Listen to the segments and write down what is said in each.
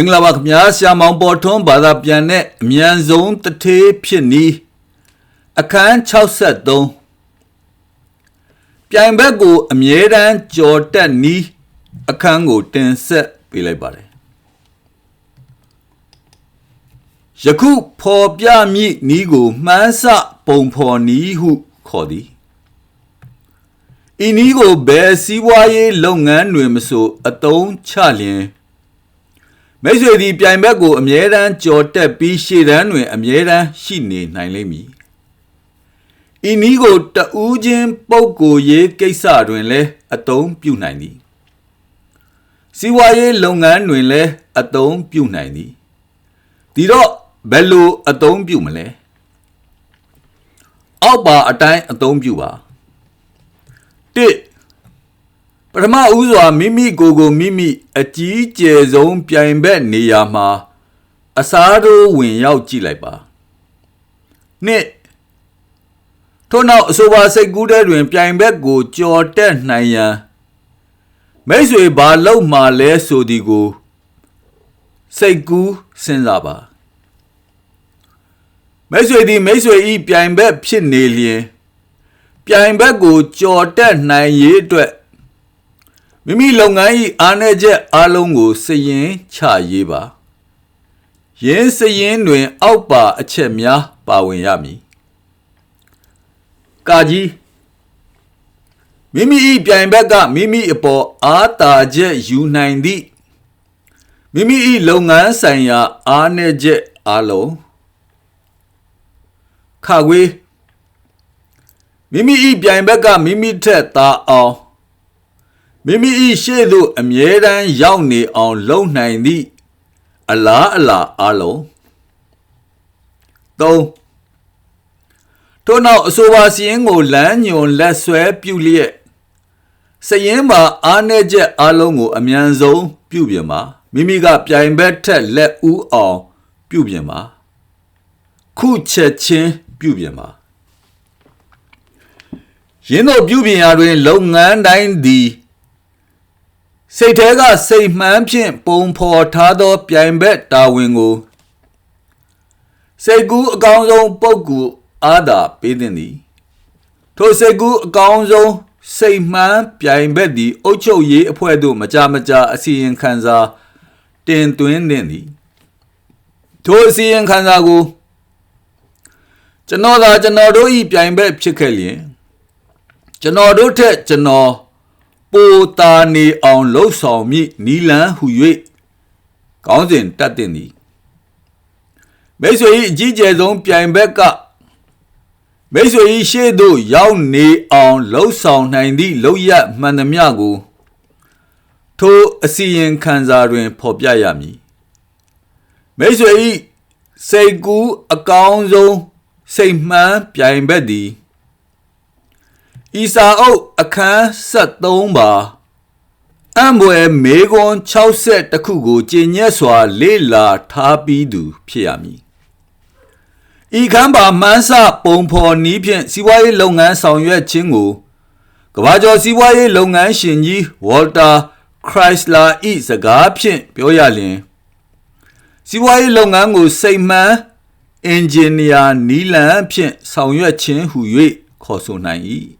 င်္ဂလာပါခင်ဗျာဆရာမောင်ပေါ်ထွန်းဘာသာပြန်တဲ့အမြန်ဆုံးတထေးဖြစ်နီးအခန်း63ပြိုင်ဘက်ကိုအမြဲတမ်းကြော်တက်နီးအခန်းကိုတင်ဆက်ပေးလိုက်ပါတယ်ယခုဖော်ပြမည့်နီးကိုမှန်းဆပုံဖော်နီးဟုခေါ်သည်ဤနီးကိုဘယ်စည်းဝါးရေးလုပ်ငန်းတွင်မဆိုအသုံးချလျင် မိတ်ဆွေသည်ပြိုင်ဘက်ကိုအမြဲတမ်းကြော်တက်ပြီးရှေ့တန်းတွင် အမြဲတမ်းရှိနေနိုင်လိမ့်မည်ဤနည်းကိုတဦးချင်းပုပ်ကိုရေးကိစ္စတွင်လည်းအသုံးပြုနိုင်သည်စီးပွားရေးလုပ်ငန်းတွင်လည်းအသုံးပြုနိုင်သည်ဒီတော့ဘယ်လိုအသုံးပြုမလဲအောက်ပါအတိုင်းအသုံးပြုပါ1 ပထမဦးစွာမိမိကိုယ်ကိုမိမိအကြီးကျယ်ဆုံးပြိုင်ဘက်နေရာမှာအစားထိုးဝင်ရောက်ကြည့်လိုက်ပါနှစ်ထို့နောက်အဆိုပါစိတ်ကူးတဲ့တွင် ပြိုင်ဘက်ကိုကြော်တက်နိုင်ရန်မိတ်ဆွေဘာလုပ်မှလဲဆိုသည်ကိုစိတ်ကူးစဉ်းစားပါမိတ်ဆွေသည်မိတ်ဆွေဤပြိုင်ဘက်ဖြစ်နေလျင် ပြိုင်ဘက်ကိုကြော်တက်နိုင်ရေးအတွက် မိမိလုပ်ငန်း၏အားနည်းချက်အလုံးကိုစရင်ချရေးပါယင်းစရင်တွင် အောက်ပါအချက်များပါဝင်ရမည်ကာကြီးမိမိ၏ပြိုင်ဘက်ကမိမိအပေါ်အားတာချက်ယူနိုင်သည့်မိမိ၏လုပ်ငန်းဆိုင်ရာအားနည်းချက်အလုံးခါခွေးမိမိ၏ပြိုင်ဘက်ကမိမိထက်သာအောင် မိမိ၏ရှေ့သို့အမြဲတမ်းရောက်နေအောင်လုပ်နိုင်သည့်အလားအလာအလုံး၃ထို့နောက်အဆိုပါစီရင်ကိုလမ်းညွန်လက်ဆွဲပြုလျက်စရင်မှာအားနည်းချက်အလုံးကိုအမြန်ဆုံးပြုပြင်ပါမိမိကပြိုင်ဘက်ထက်လက်ဦးအောင်ပြုပြင်ပါခုချက်ချင်းပြုပြင်ပါယင်းတို့ပြုပြင်ရာတွင် လုပ်ငန်းတိုင်းသည် စိတ်ထဲကစိတ်မှန်းဖြင့်ပုံဖော်ထားသော ပြိုင်ဘက်တာဝန်ကိုစိတ်ကူးအကောင်းဆုံးပုဂ္ဂိုလ်အားသာပေးသင့်သည်ထိုစိတ်ကူးအကောင်းဆုံးစိတ်မှန်းပြိုင်ဘက်သည်အုတ်ချုပ်ရေးအဖွဲ့သို့မကြမကြာအစီရင်ခံစာတင်သွင်းသင့်သည်ထိုအစီရင်ခံစာကိုကျွန်တော်သာကျွန်တော်တို့ဤပြိုင်ဘက်ဖြစ်ခဲ့လျင်ကျွန်တော်တို့ထက်ကျွန်တော် ပိုတာနေအောင်လှုပ်ဆောင်မိနီလန်းဟု၍ကောင်းစဉ်တတ်တဲ့သည်မိတ်ဆွေ၏အကြီးကျယ်ဆုံးပြိုင်ဘက်ကမိတ်ဆွေ၏ရှေ့သို့ရောက်နေအောင်လှုပ်ဆောင်နိုင်သည့်လောက်ရမှန်သမျှကိုထိုအစီရင်ခံစာတွင် ဖော်ပြရမည်မိတ်ဆွေ၏စိတ်ကူးအကောင်းဆုံးစိတ်မှန်းပြိုင်ဘက်သည် ဤစာအုပ်အခန်း73ပါအံဘွယ်မေကွန်60တခုကိုကျင့်ညက်စွာ လေ့လာထားပြီးသူ ဖြစ်ရမည်ဤခန်းပါမန်းစပုံဖော်နီးဖြင့်စီးပွားရေးလုပ်ငန်းဆောင်ရွက်ခြင်းကိုကဘာကျော်စီးပွားရေးလုပ်ငန်းရှင်ကြီးဝေါ်တာခရိုက်စလာဤစကားဖြင့်ပြောရလျင်စီးပွားရေးလုပ်ငန်းကိုစိတ်မှန်အင်ဂျင်နီယာနီလန်ဖြင့်ဆောင်ရွက်ခြင်းဟု၍ခေါ်ဆိုနိုင်၏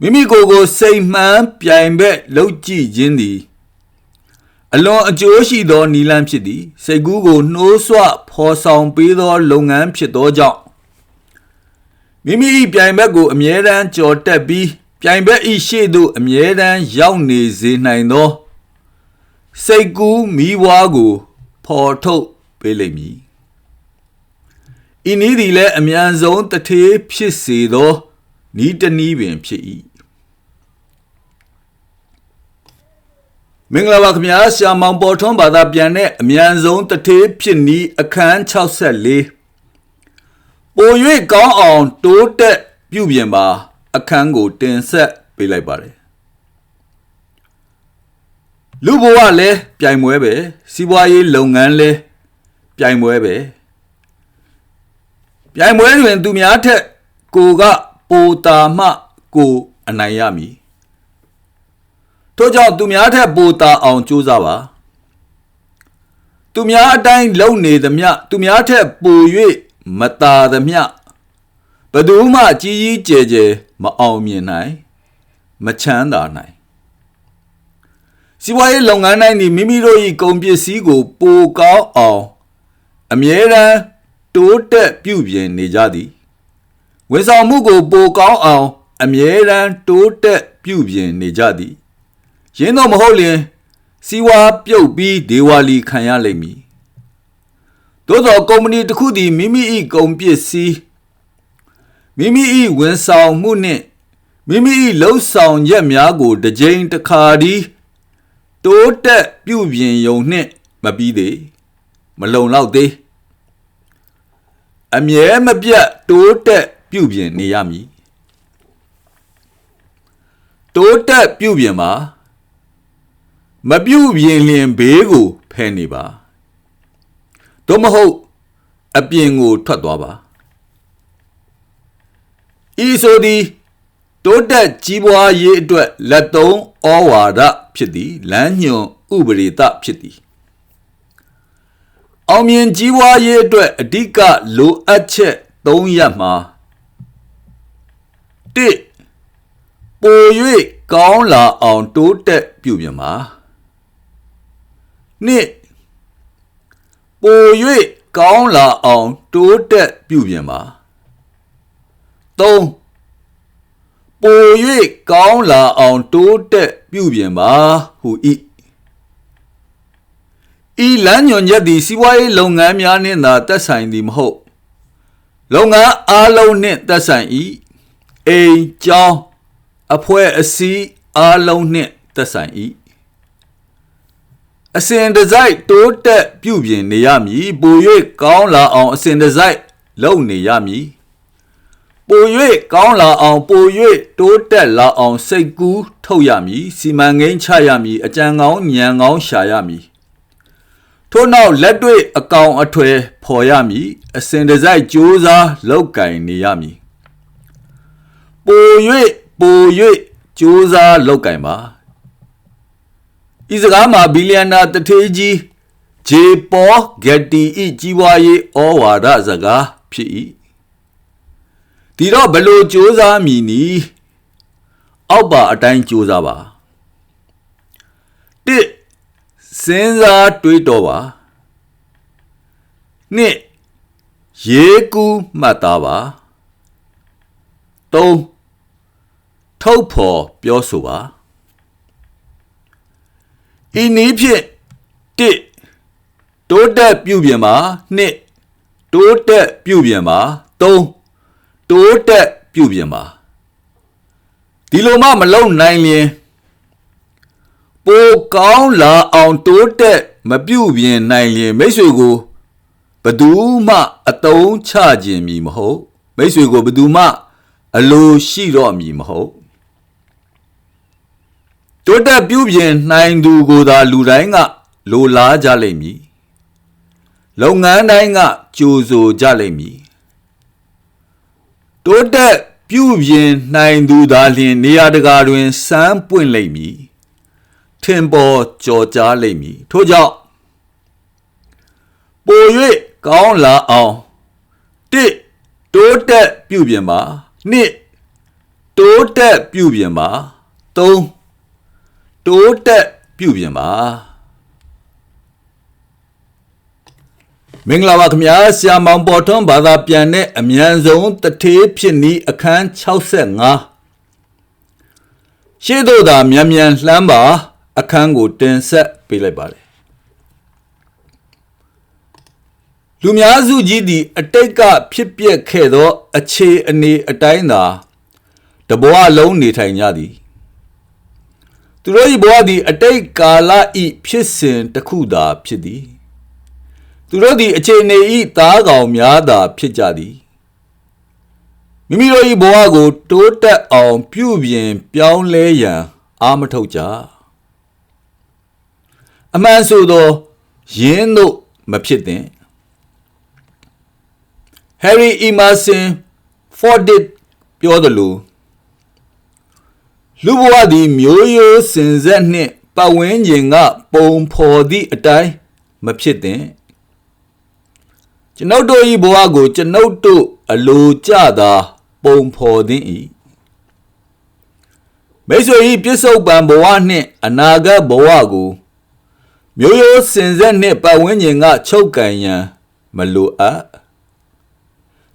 မိမိကိုယ်ကိုစိတ်မှန်ပြိုင်ဘက်လုပ်ကြည့်ခြင်းသည်အလွန်အကျိုးရှိသောနီလန်းဖြစ်သည်စိတ်ကူးကိုနှိုးဆွဖော်ဆောင်ပေးသော လုပ်ငန်းဖြစ်သောကြောင့်မိမိ၏ပြိုင်ဘက်ကိုအမြဲတမ်းကြော်တက်ပြီးပြိုင်ဘက်၏ရှေ့သို့အမြဲတမ်းရောက်နေစေနိုင်သောစိတ်ကူးမိဝါးကိုဖော်ထုတ်ပေးလိမ့်မည်ဤနည်းသည်လည်းအမြန်ဆုံးတထေးဖြစ်စေသောဤတနည်းပင်ဖြစ်၏ မင်္ဂလာပါခင်ဗျာဆရာမောင်ပေါ်ထွန်းဘာသာပြန်တဲ့အမြန်ဆုံးတထေးဖြစ်နီးအခန်း64ပို၍ကောင်းအောင်တိုးတက်ပြုပြင်ပါ အခန်းကိုတင်ဆက်ပေးလိုက်ပါတယ်လူဘဝလည်းပြိုင်ပွဲပဲစီးပွားရေးလုပ်ငန်းလည်းပြိုင်ပွဲပဲပြိုင်ပွဲတွင် သူများထက်ကိုကပိုတာမှကိုအနိုင်ရမည် ထို့ကြောင့်သူများထက်ပိုတာအောင်ကြိုးစားပါသူများအတိုင်းလုံနေသမျှသူများထက်ပို၍မตาသမျှဘယ်သူမှကြီးကြီးကျယ်ကျယ်မအောင်မြင်နိုင်မချမ်းသာနိုင်စီးပွားရေးလုပ်ငန်းတိုင်းသည်မိမိတို့၏ကုန်ပစ္စည်းကို ပိုကောင်းအောင်အမြဲတမ်းတိုးတက်ပြုပြင်နေကြသည်ဝန်ဆောင်မှုကို ပိုကောင်းအောင်အမြဲတမ်းတိုးတက်ပြုပြင်နေကြသည် ရင်းတော့မဟုတ်လျင်စီဝါပြုတ်ပြီးဒေဝါလီခံရလိမ့်မည်သို့သောကုမ္ပဏီတစ်ခုသည်မိမိ၏ကုန်ပစ္စည်းမိမိ၏ဝန်ဆောင်မှုနှင့်မိမိ၏လှုပ်ဆောင်ချက်များကိုတစ်ကြိမ်တစ်ခါတည်းတိုးတက်ပြုပြင်ယုံနှင့်မပြီးသေးမလုံလောက်သေးအမြဲမပြတ်တိုးတက်ပြုပြင်နေရမည်တိုးတက်ပြုပြင်ပါ မပြုပြင်လျင်ဘေးကိုဖယ်နေပါသို့မဟုတ်အပြင်ကိုထွက်သွားပါဤဆိုသည်တိုးတက်ကြီးပွားရေးအတွက်လက်သုံးဩဝါဒဖြစ်သည်လမ်းညွန်ဥပရိတဖြစ်သည်အောင်မြင်ကြီးပွားရေးအတွက်အဓိကလိုအပ်ချက်၃ရပ်မှာ၁ပို၍ကောင်းလာအောင်တိုးတက်ပြုပြင်ပါ နှစ်ပို၍ကောင်းလာအောင်တိုးတက်ပြုပြင်ပါသုံးပို၍ကောင်းလာအောင်တိုးတက်ပြုပြင်ပါဟုဤဤလမ်းညွန်ချက်သည်စီးပွားရေးလုပ်ငန်းများနှင့်သာသက်ဆိုင်သည်မဟုတ်လုပ်ငန်းအားလုံးနှင့်သက်ဆိုင်၏အိမ်ကျောင်းအဖွဲ့အစည်းအားလုံးနှင့်သက်ဆိုင်၏ အစဉ်တစိုက်တိုးတက်ပြုပြင်နေရမည်ပို၍ကောင်းလာအောင်အစဉ်တစိုက်လုပ်နေရမည်ပို၍ကောင်းလာအောင်ပို၍တိုးတက်လာအောင်စိတ်ကူးထုတ်ရမည်စီမံကိန်းချရမည်အကြံကောင်းဉာဏ်ကောင်းရှာရမည်ထို့နောက်လက်တွေ့အကောင်အထွယ်ဖော်ရမည်အစဉ်တစိုက်ကြိုးစားလောက်ကင်နေရမည်ပို၍ပို၍ကြိုးစားလောက်ကင်ပါ ဤစကားမှာဘီလီယံနာတထေးကြီးဂျေပေါ်ဂက်တီဤကြီးပွားရေးဩဝါဒစကားဖြစ်၏ဒီတော့ဘလို့စူးစမ်းမည်နီအောက်ပါအတိုင်းစူးစမ်းပါတစ်စဉ်းစားတွေးတော့ပါနှစ်ရေးကူးမှတ်သားပါသုံးထုတ်ဖော်ပြောဆိုပါ ဤနည်းဖြင့်တစ်တိုးတက်ပြုပြင်ပါနှစ်တိုးတက်ပြုပြင်ပါသုံးတိုးတက်ပြုပြင်ပါဒီလိုမှမလုံနိုင်လျင်ပိုကောင်းလာအောင်တိုးတက်မပြုပြင်နိုင်လျင်မိတ်ဆွေကိုဘသူမှအတုံးချခြင်းမီမဟုတ်မိတ်ဆွေကိုဘသူမှအလိုရှိတော့မီမဟုတ် တိုးတက်ပြုပြင်နိုင်သူကိုသာလူတိုင်းကလိုလားကြလိမ့်မည်လုပ်ငန်းတိုင်းကကြိုဆိုကြလိမ့်မည်တိုးတက်ပြုပြင်နိုင်သူသာလျှင်နေရာတကာတွင်စမ်းပွင့်လိမ့်မည်ထင်ပေါ်ကြော်ကြားလိမ့်မည်ထို့ကြောင့်ပို၍ကောင်းလာအောင်တစ်တိုးတက်ပြုပြင်ပါနှစ်တိုးတက်ပြုပြင်ပါသုံး တိုးတက်ပြုပြင်ပါမင်္ဂလာပါခင်ဗျာဆရာမောင်ပေါ်ထွန်းဘာသာပြန်တဲ့အမြန်ဆုံးတထေးဖြစ်နီးအခန်း65ရှေ့တို့သာမြန်မြန်လှမ်းပါအခန်းကိုတင်ဆက်ပေးလိုက်ပါတယ်လူများစုကြီးသည်အတိတ်ကဖြစ်ပျက်ခဲ့သော အခြေအနေအတိုင်းသာတဘဝလုံးနေထိုင်ကြသည် သူတို့၏ဘဝသည် အတိတ်ကာလ၏ဖြစ်စဉ်တစ်ခုသာဖြစ်သည်သူတို့သည်အခြေအနေ၏သားကောင်များသာဖြစ်ကြသည်မိမိတို့၏ဘဝကို တိုးတက်အောင် ပြုပြင် ပြောင်းလဲရန်အာမထုတ်ကြအမှန်ဆိုသောယင်းတို့မဖြစ်သင့် Harry Emerson Fordit ပြောသလို လူဘဝသည်မျိုးရိုးစင်ဆက်နှင့်ပတ်ဝန်းကျင်ကပုံဖော်သည့်အတိုင်းမဖြစ်သင့်ကျွန်ုပ်တို့၏ဘဝကို ကျွန်ုပ်တို့အလိုကျသာ ပုံဖော်သင့်၏မိတ်ဆွေ၏ပြစ္ဆုတ်ပံဘဝနှင့်အနာဂတ်ဘဝကိုမျိုးရိုးစင်ဆက်နှင့်ပတ်ဝန်းကျင်ကချုပ်ကန်ရန်မလိုအပ်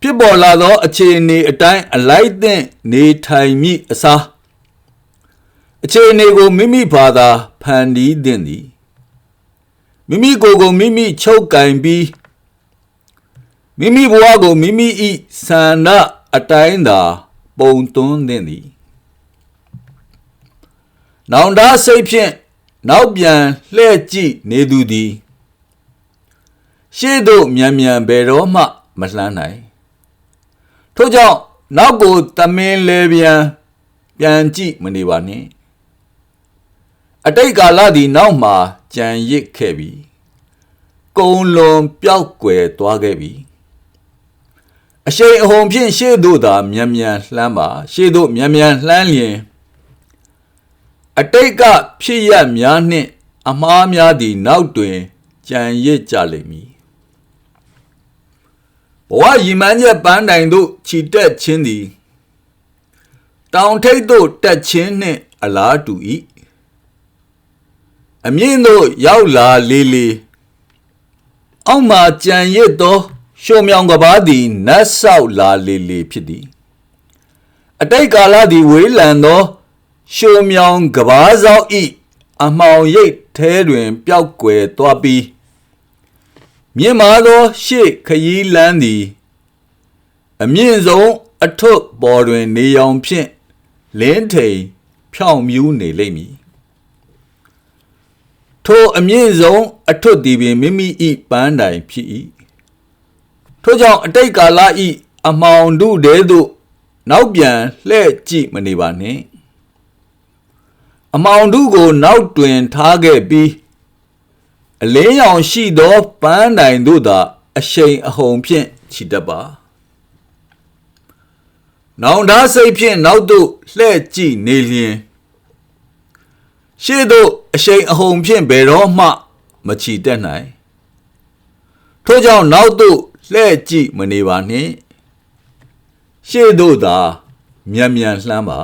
ဖြစ်ပေါ်လာသောအခြေအနေအတိုင်းအလိုက်သင့်နေထိုင်မိအစား အခြေအနေကိုမိမိဘာသာဖန်တီးသင့်သည်မိမိကိုယ်ကိုမိမိချုပ်ကင်ပြီးမိမိဘဝကိုမိမိဤဆန္ဒအတိုင်းသာ ပုံသွင်းသင့်သည်နောင်တစိတ်ဖြင့်နောက်ပြန်လှဲ့ကြည့်နေသူသည်ရှေ့သို့မြန်မြန်ဘယ်တော့မှမလှမ်းနိုင်ထို့ကြောင့်နောက်ကိုတမင်လေပြန်ပြန်ကြည့်မနေပါနှင့် အတိတ်ကာလသည်နောက်မှကြံရစ်ခဲ့ပြီကုံလွန်ပျောက်ကွယ်သွားခဲ့ပြီအရှိန်အဟုန်ဖြင့်ရှေ့သို့သာမြန်မြန်လှမ်းပါရှေ့သို့မြန်မြန်လှမ်းလျင်အတိတ်ကဖြစ်ရများနှင့်အမှားများသည်နောက်တွင်ကြံရစ်ကြလိမ့်မည်ဘဝရည်မှန်းချက်ပန်းတိုင်သို့ခြိတက်ခြင်းသည်တောင်ထိပ်သို့တက်ခြင်းနှင့်အလားတူ၏ အမြင့်သို့ရောက်လာလေလေအောက်မှကြံရစ်သောရှုံမြောင်ကဘာသည်နတ်ဆောက်လာလေလေဖြစ်သည်အတိတ်ကာလသည်ဝေးလံသောရှုံမြောင်ကဘာစောက်ဤအမှောင်ရိပ်ထဲတွင် ပျောက်ကွယ်သွားပြီးမြင့်မာသော ရှေ့ခရီးလန်းသည် အမြင့်ဆုံးအထွတ်ပေါ်တွင် နေရောင်ဖြင့်လင်းထိန်ဖြောင့်မြူးနေလိမ့်မည် ထိုအမြင့်ဆုံးအထွတ်သည်ပင်မိမိ၏ပန်းတိုင်ဖြစ်၏ထို့ကြောင့်အတိတ်ကာလ၏အမှောင်တို့တဲသို့နောက်ပြန်လှဲ့ကြည့်မနေပါနှင့်အမောင်တို့ကိုနောက်တွင်ထားခဲ့ပြီးအလင်းရောင်ရှိသောပန်းတိုင်တို့သာအရှိန်အဟုန်ဖြင့်ခြိတတ်ပါနောင်တစိတ်ဖြင့်နောက်သို့လှဲ့ကြည့်နေလျင် ရှေ့သို့အရှိန်အဟုန်ဖြင့်ဘယ်တော့မှ မချီတက်နိုင်ထို့ကြောင့်နောက်သို့လှဲ့ကြည့်မနေပါနှင့်ရှေ့သို့သာမြန်မြန်လှမ်းပါ